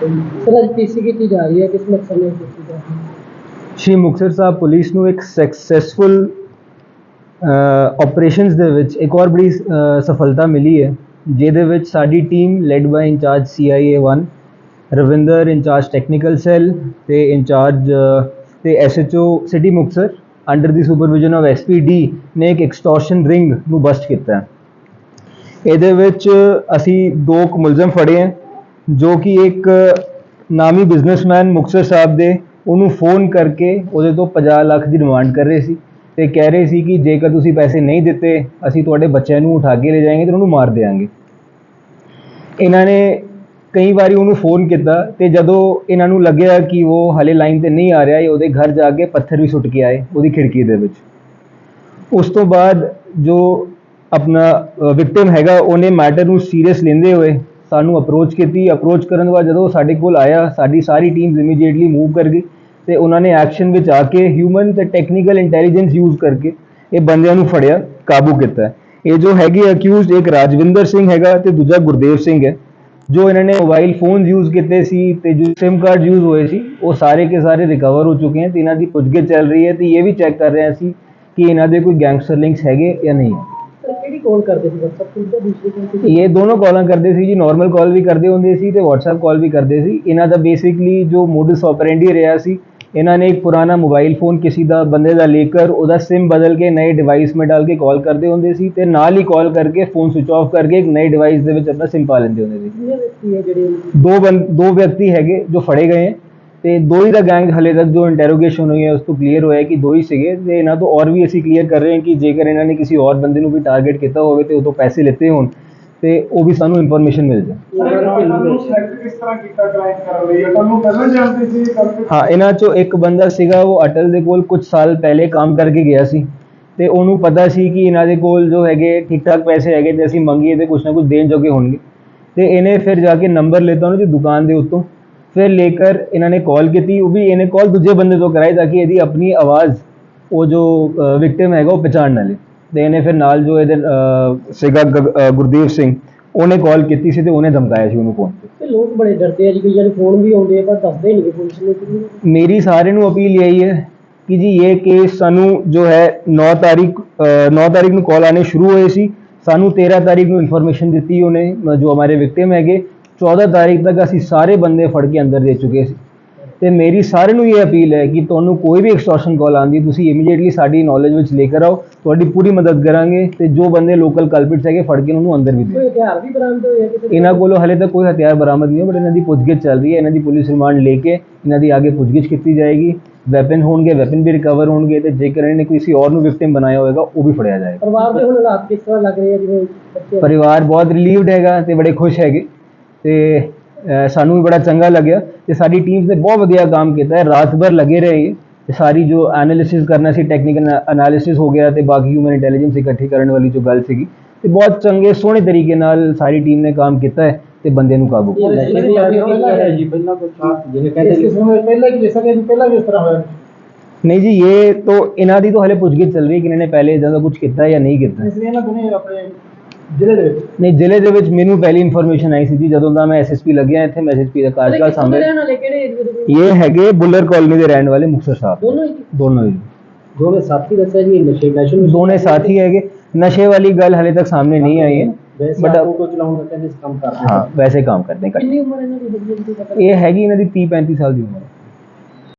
Sir ਅੱਜ ਪੀਸੀ ਕੀਤੀ ਜਾ ਰਹੀ ਹੈ? ਕਿਸ ਮਕਸਦ ਨਾਲ ਕੀਤੀ ਜਾ ਰਹੀ ਹੈ? ਸ਼੍ਰੀ ਮੁਕਤਸਰ ਸਾਹਿਬ ਪੁਲਿਸ ਨੂੰ ਇੱਕ ਸਕਸੈਸਫੁਲ ਆਪਰੇਸ਼ਨਸ ਦੇ ਵਿੱਚ ਇੱਕ ਹੋਰ ਬੜੀ ਅ, ਸਫਲਤਾ ਮਿਲੀ ਹੈ ਜਿਹਦੇ ਵਿੱਚ ਸਾਡੀ team led by incharge CIA 1 Ravinder incharge technical cell ਤੇ ਇੰਚਾਰਜ ਤੇ SHO city Muktsar under the supervision of SPD ਨੇ ਇੱਕ ਐਕਸਟੋਰਸ਼ਨ ਰਿੰਗ ਨੂੰ ਬਸਟ ਕੀਤਾ ਹੈ। ਇਹਦੇ ਵਿੱਚ ਅਸੀਂ ਦੋ ਕੁ ਮੁਲਜ਼ਮ ਫੜੇ ਹੈ। ਜੋ ਕਿ ਇੱਕ ਨਾਮੀ ਬਿਜ਼ਨਸਮੈਨ ਮੁਕਤਸਰ ਸਾਹਿਬ ਦੇ, ਉਹਨੂੰ ਫੋਨ ਕਰਕੇ ਉਹਦੇ ਤੋਂ 50 ਲੱਖ ਦੀ ਡਿਮਾਂਡ ਕਰ ਰਹੇ ਸੀ ਤੇ ਕਹਿ ਰਹੇ ਸੀ ਕਿ ਜੇਕਰ ਤੁਸੀਂ ਪੈਸੇ ਨਹੀਂ ਦਿੱਤੇ, ਅਸੀਂ ਤੁਹਾਡੇ ਬੱਚਿਆਂ ਨੂੰ ਉਠਾ ਕੇ ਲੈ ਜਾਵਾਂਗੇ ਤੇ ਉਹਨੂੰ ਮਾਰ ਦੇਵਾਂਗੇ ਇਹਨਾਂ ਨੇ ਕਈ ਵਾਰੀ ਉਹਨੂੰ ਫੋਨ ਕੀਤਾ ਤੇ ਜਦੋਂ ਇਹਨਾਂ ਨੂੰ ਲੱਗਿਆ ਕਿ ਉਹ ਹਲੇ ਲਾਈਨ ਤੇ ਨਹੀਂ ਆ ਰਿਹਾ, ਇਹ ਉਹਦੇ ਘਰ ਜਾ ਕੇ ਪੱਥਰ ਵੀ ਸੁੱਟ ਕੇ ਆਏ ਉਹਦੀ ਖਿੜਕੀ ਦੇ ਵਿੱਚ। ਉਸ ਤੋਂ ਬਾਅਦ ਜੋ ਆਪਣਾ ਵਿਕਟਿਮ ਹੈਗਾ, ਉਹਨੇ ਮੈਟਰ ਨੂੰ ਸੀਰੀਅਸ ਲੈਂਦੇ ਹੋਏ ਸਾਨੂੰ ਅਪਰੋਚ ਕੀਤੀ। ਅਪਰੋਚ ਕਰਨ ਤੋਂ ਬਾਅਦ ਜਦੋਂ ਉਹ ਸਾਡੇ ਕੋਲ ਆਇਆ, ਸਾਡੀ ਸਾਰੀ ਟੀਮ ਇਮੀਡੀਏਟਲੀ ਮੂਵ ਕਰ ਗਈ ਤੇ ਉਹਨਾਂ ਨੇ ਐਕਸ਼ਨ ਵਿੱਚ ਆ ਕੇ ਹਿਊਮਨ ਤੇ ਟੈਕਨੀਕਲ ਇੰਟੈਲੀਜੈਂਸ ਯੂਜ਼ ਕਰਕੇ ਇਹ ਬੰਦਿਆਂ ਨੂੰ ਫੜਿਆ, ਕਾਬੂ ਕੀਤਾ। ਇਹ ਜੋ ਹੈਗੇ ਅਕਿਊਜ਼ਡ ਇੱਕ ਰਾਜਵਿੰਦਰ ਸਿੰਘ ਹੈਗਾ ਤੇ ਦੂਜਾ ਗੁਰਦੇਵ ਸਿੰਘ ਹੈ, ਜੋ ਇਹਨਾਂ ਨੇ ਮੋਬਾਈਲ ਫੋਨ ਯੂਜ਼ ਕੀਤੇ ਸੀ ਤੇ ਜੋ SIM ਕਾਰਡ ਯੂਜ਼ ਹੋਏ ਸੀ, ਉਹ ਸਾਰੇ ਕੇ ਸਾਰੇ ਰਿਕਵਰ ਹੋ ਚੁੱਕੇ ਹਨ ਤੇ ਇਹਨਾਂ ਦੀ ਪੁੱਛਗਿੱਛ ਚੱਲ ਰਹੀ ਹੈ ਤੇ ਇਹ ਵੀ ਚੈੱਕ ਕਰ ਰਹੇ ਸੀ ਕਿ ਇਹਨਾਂ ਦੇ ਕੋਈ ਗੈਂਗਸਟਰ ਲਿੰਕਸ ਹੈਗੇ ਜਾਂ ਨਹੀਂ। ਕਿਹੜੀ ਕਾਲ ਕਰਦੇ ਸੀ WhatsApp ਤੇ ਜਾਂ ਦੂਸਰੀ ਕਾਲ ਤੇ? ਇਹ ਦੋਨੋਂ ਕਾਲਾਂ ਕਰਦੇ ਸੀ ਜੀ ਨਾਰਮਲ ਕਾਲ ਵੀ ਕਰਦੇ ਹੁੰਦੇ ਸੀ ਤੇ WhatsApp ਕਾਲ ਵੀ ਕਰਦੇ ਸੀ। ਇਹਨਾਂ ਦਾ ਬੇਸਿਕਲੀ ਜੋ ਮੋਡਸ ਆਪਰੈਂਡੀ ਰਿਹਾ ਸੀ ਇਹਨਾਂ ਨੇ ਇੱਕ ਪੁਰਾਣਾ ਮੋਬਾਈਲ ਫੋਨ ਕਿਸੇ ਦਾ ਬੰਦੇ ਦਾ ਲੇਕਰ ਉਹਦਾ SIM ਬਦਲ ਕੇ ਨਏ ਡਿਵਾਈਸ ਮੇ ਡਾਲ ਕੇ ਕਾਲ ਕਰਦੇ ਹੁੰਦੇ ਸੀ ਤੇ ਨਾਲ ਹੀ ਕਾਲ ਕਰਕੇ ਫੋਨ ਸਵਿਚ ਆਫ ਕਰਕੇ ਇੱਕ ਨਏ ਡਿਵਾਈਸ ਦੇ ਵਿੱਚ ਆਪਣਾ SIM ਪਾ ਲੈਂਦੇ ਹੁੰਦੇ ਸੀ। ਕਿੰਨੇ ਵਿਅਕਤੀ ਹੈ ਜਿਹੜੇ ਦੋ ਬੰ ਦੋ ਵਿਅਕਤੀ ਹੈਗੇ ਜੋ ਫੜੇ ਗਏ ਹੈ। ਤੇ ਦੋ ਹੀ ਦਾ ਗੈਂਗ ਹਲੇ ਤੱਕ ਜੋ ਇੰਟਰੋਗੇਸ਼ਨ ਹੋਈ ਹੈ, ਉਸ ਤੋਂ ਕਲੀਅਰ ਹੋਇਆ ਕਿ ਦੋ ਹੀ ਸੀਗੇ ਤੇ ਇਹਨਾਂ ਤੋਂ ਔਰ ਵੀ ਅਸੀਂ ਕਲੀਅਰ ਕਰ ਰਹੇ ਹਾਂ ਕਿ ਜੇਕਰ ਇਹਨਾਂ ਨੇ ਕਿਸੇ ਹੋਰ ਬੰਦੇ ਨੂੰ ਵੀ ਟਾਰਗੇਟ ਕੀਤਾ ਹੋਵੇ ਤੇ ਉਹ ਤੋਂ ਪੈਸੇ ਲਿੱਤੇ ਹੋਣ, ਤੇ ਉਹ ਵੀ ਸਾਨੂੰ ਇਨਫੋਰਮੇਸ਼ਨ ਮਿਲ ਜਾਏ। ਹਾਂ, ਇਹਨਾਂ ਚੋਂ ਇੱਕ ਬੰਦਾ ਸੀਗਾ, ਉਹ ਅਟਲ ਦੇ ਕੋਲ ਕੁਝ ਸਾਲ ਪਹਿਲੇ ਕੰਮ ਕਰਕੇ ਗਿਆ ਸੀ ਤੇ ਉਹਨੂੰ ਪਤਾ ਸੀ ਕਿ ਇਹਨਾਂ ਦੇ ਕੋਲ ਜੋ ਹੈਗੇ ਠੀਕ ਠਾਕ ਪੈਸੇ ਹੈਗੇ ਤੇ ਅਸੀਂ ਮੰਗੀਏ ਤੇ ਕੁਝ ਨਾ ਕੁਝ ਦੇਣ ਜੋਗੇ ਹੋਣਗੇ। ਤੇ ਇਹਨੇ ਫਿਰ ਜਾ ਕੇ ਨੰਬਰ ਲਿੱਤਾ ਉਹਨੂੰ ਦੀ ਦੁਕਾਨ ਦੇ ਉੱਤੋਂ। ਫਿਰ ਲੇਕਰ ਇਹਨਾਂ ਨੇ ਕਾਲ ਕੀਤੀ ਉਹ ਵੀ ਇਹਨੇ ਕਾਲ ਦੂਜੇ ਬੰਦੇ ਤੋਂ ਕਰਾਈ ਤਾਂ ਕਿ ਇਹਦੀ ਆਪਣੀ ਆਵਾਜ਼ ਉਹ ਜੋ ਵਿਕਟਿਮ ਹੈਗਾ ਉਹ ਪਛਾਣ ਨਾ ਲੇ ਤੇ ਇਹਨੇ ਫਿਰ ਨਾਲ ਜੋ ਇਹਦੇ ਸੀਗਾ ਗੁਰਦੀਪ ਸਿੰਘ ਉਹਨੇ ਕਾਲ ਕੀਤੀ ਸੀ ਤੇ ਉਹਨੇ ਧਮਕਾਇਆ ਸੀ ਉਹਨੂੰ ਫੋਨ ਤੇ। ਤੇ ਲੋਕ ਬੜੇ ਡਰਦੇ ਆ ਜੀ ਕਈਆਂ ਨੂੰ ਫੋਨ ਵੀ ਆਉਂਦੇ ਆ ਪਰ ਦੱਸਦੇ ਨਹੀਂ ਕਿ ਪੁਲਿਸ ਨੂੰ ਕਿ ਮੇਰੀ ਸਾਰਿਆਂ ਨੂੰ ਅਪੀਲ ਇਹੀ ਹੈ ਕਿ ਜੀ ਇਹ ਕੇਸ ਸਾਨੂੰ ਜੋ ਹੈ 9 ਤਾਰੀਖ ਅ, 9 ਤਾਰੀਖ ਨੂੰ ਕਾਲ ਆਨੇ ਸ਼ੁਰੂ ਹੋਏ ਸੀ। ਸਾਨੂੰ 13 ਤਾਰੀਖ ਨੂੰ ਇਨਫੋਰਮੇਸ਼ਨ ਦਿੱਤੀ ਉਹਨੇ ਜੋ ਹਮਾਰੇ ਵਿਕਟਿਮ ਹੈਗੇ। 14 ਤਾਰੀਖ ਤੱਕ ਅਸੀਂ ਸਾਰੇ ਬੰਦੇ ਫੜ ਕੇ ਅੰਦਰ ਦੇ ਚੁੱਕੇ ਸੀ। ਤੇ ਮੇਰੀ ਸਾਰਿਆਂ ਨੂੰ ਇਹ ਅਪੀਲ ਹੈ ਕਿ ਤੁਹਾਨੂੰ ਕੋਈ ਵੀ ਐਕਸਟੋਰਸ਼ਨ ਕਾਲ ਆਉਂਦੀ ਤੁਸੀਂ ਇਮੀਡੀਏਟਲੀ ਸਾਡੀ ਨੌਲੇਜ ਵਿੱਚ ਲੈ ਕੇ ਆਓ ਤੁਹਾਡੀ ਪੂਰੀ ਮਦਦ ਕਰਾਂਗੇ ਤੇ ਜੋ ਬੰਦੇ ਲੋਕਲ ਕਲਪਿਟਸ ਹੈਗੇ ਫੜ ਕੇ ਉਹਨੂੰ ਅੰਦਰ ਵੀ ਦਿਓ ਕੋਈ ਹਥਿਆਰ ਵੀ ਬਰਾਮਦ ਹੋਏ ਆ ਕਿਸੇ ਇਹਨਾਂ ਕੋਲੋਂ ਹਲੇ ਤੱਕ ਕੋਈ ਹਥਿਆਰ ਬਰਾਮਦ ਨਹੀਂ ਹੋਇਆ ਬਟ ਇਹਨਾਂ ਦੀ ਪੁੱਛਗਿੱਛ ਚੱਲ ਰਹੀ ਹੈ ਇਹਨਾਂ ਦੀ ਪੁਲਿਸ ਰਿਮਾਂਡ ਲੈ ਕੇ ਇਹਨਾਂ ਦੀ ਅੱਗੇ ਪੁੱਛਗਿੱਛ ਕੀਤੀ ਜਾਏਗੀ। ਵੈਪਨ ਹੋਣਗੇ ਵੈਪਨ ਵੀ ਰਿਕਵਰ ਹੋਣਗੇ ਤੇ ਜੇਕਰ ਇਹਨੇ ਕਿਸੇ ਹੋਰ ਨੂੰ ਵਿਕਟਿਮ ਬਣਾਇਆ ਹੋਵੇਗਾ ਉਹ ਵੀ ਫੜਿਆ ਜਾਏਗਾ। ਪਰਿਵਾਰ ਦੇ ਹੁਣ ਹਾਲਾਤ ਕਿਸ ਤਰ੍ਹਾਂ ਲੱਗ ਰਹੇ ਆ ਜਿਵੇਂ ਬੱਚੇ? ਪਰਿਵਾਰ ਬਹੁਤ ਰਿਲੀਵਡ ਹੈਗਾ ਤੇ ਬੜੇ ਖੁਸ਼ ਹੈਗੇ। ਤੇ ਸਾਨੂੰ ਵੀ ਬੜਾ ਚੰਗਾ ਲੱਗਿਆ ਤੇ ਸਾਡੀ ਟੀਮ ਨੇ ਬਹੁਤ ਵਧੀਆ ਕੰਮ ਕੀਤਾ ਹੈ। ਰਾਤ ਭਰ ਲੱਗੇ ਰਹੇ ਤੇ ਸਾਰੀ ਜੋ ਐਨਾਲਿਸਿਸ ਕਰਨਾ ਸੀ ਟੈਕਨੀਕਲ ਐਨਾਲਿਸਿਸ ਹੋ ਗਿਆ ਤੇ ਬਾਕੀ ਹਿਊਮਨ ਇੰਟੈਲੀਜੈਂਸ ਇਕੱਠੀ ਕਰਨ ਵਾਲੀ ਜੋ ਗੱਲ ਸੀਗੀ ਤੇ ਬਹੁਤ ਚੰਗੇ ਸੋਹਣੇ ਤਰੀਕੇ ਨਾਲ ਸਾਰੀ ਟੀਮ ਨੇ ਕੰਮ ਕੀਤਾ ਹੈ ਤੇ ਬੰਦੇ ਨੂੰ ਕਾਬੂ ਕੀਤਾ ਨਹੀਂ ਜੀ ਇਹ तो ਇਹਨਾਂ ਦੀ ਤਾਂ ਹਲੇ ਪੁੱਛਗਿੱਛ ਚੱਲ ਰਹੀ ਹੈ ਕਿ ਇਹਨਾਂ ਨੇ ਪਹਿਲੇ ਇਦਾਂ ਦਾ ਕੁਝ ਕੀਤਾ ਹੈ ਜਾਂ ਨਹੀਂ ਕੀਤਾ। ਦੋਨੇ ਜ਼ਿਲ੍ਹੇ ਦੇ ਵਿੱਚ? ਨਹੀਂ ਜ਼ਿਲ੍ਹੇ ਦੇ ਵਿੱਚ ਮੈਨੂੰ ਪਹਿਲੀ ਇਨਫੋਰਮੇਸ਼ਨ ਆਈ ਸੀ ਜੀ ਜਦੋਂ ਦਾ ਮੈਂ ਐਸਐਸਪੀ ਲੱਗਿਆ ਇੱਥੇ ਮੈਂ ਐਸਐਸਪੀ ਦਾ ਕਾਰਜਕਾਲ ਸਾਹਮਣੇ? ਇਹ ਹੈਗੇ ਬੁੱਲਰ ਕਾਲੋਨੀ ਦੇ ਰਹਿਣ ਵਾਲੇ ਮੁਕਤਸਰ ਸਾਹਿਬ। ਦੋਨੋਂ ਹੀ? ਦੋਨੋਂ ਹੀ। ਦੋਵੇਂ ਸਾਥੀ ਦੱਸਿਆ ਜੀ ਨਸ਼ੇ ਦੋਨੇ ਸਾਥੀ ਹੈਗੇ। ਨਸ਼ੇ ਵਾਲੀ ਗੱਲ ਹਲੇ ਤੱਕ ਸਾਹਮਣੇ ਨਹੀਂ ਆਈ ਹੈ। ਆਪੋ ਕੋ ਚਲਾਉਣ ਦਾ ਕਹਿੰਦੇ ਇਸ ਕੰਮ ਕਰਦੇ ਹਾਂ ਵੈਸੇ ਕੰਮ ਕਰਦੇ ਕਰ ਕਿੰਨੀ ਉਮਰ ਇਹਨਾਂ ਦੀ? ਹੈ ਇਹ ਹੈਗੀ ਇਹਨਾਂ ਦੀ 30 35 ਸਾਲ ਦੀ ਉਮਰ।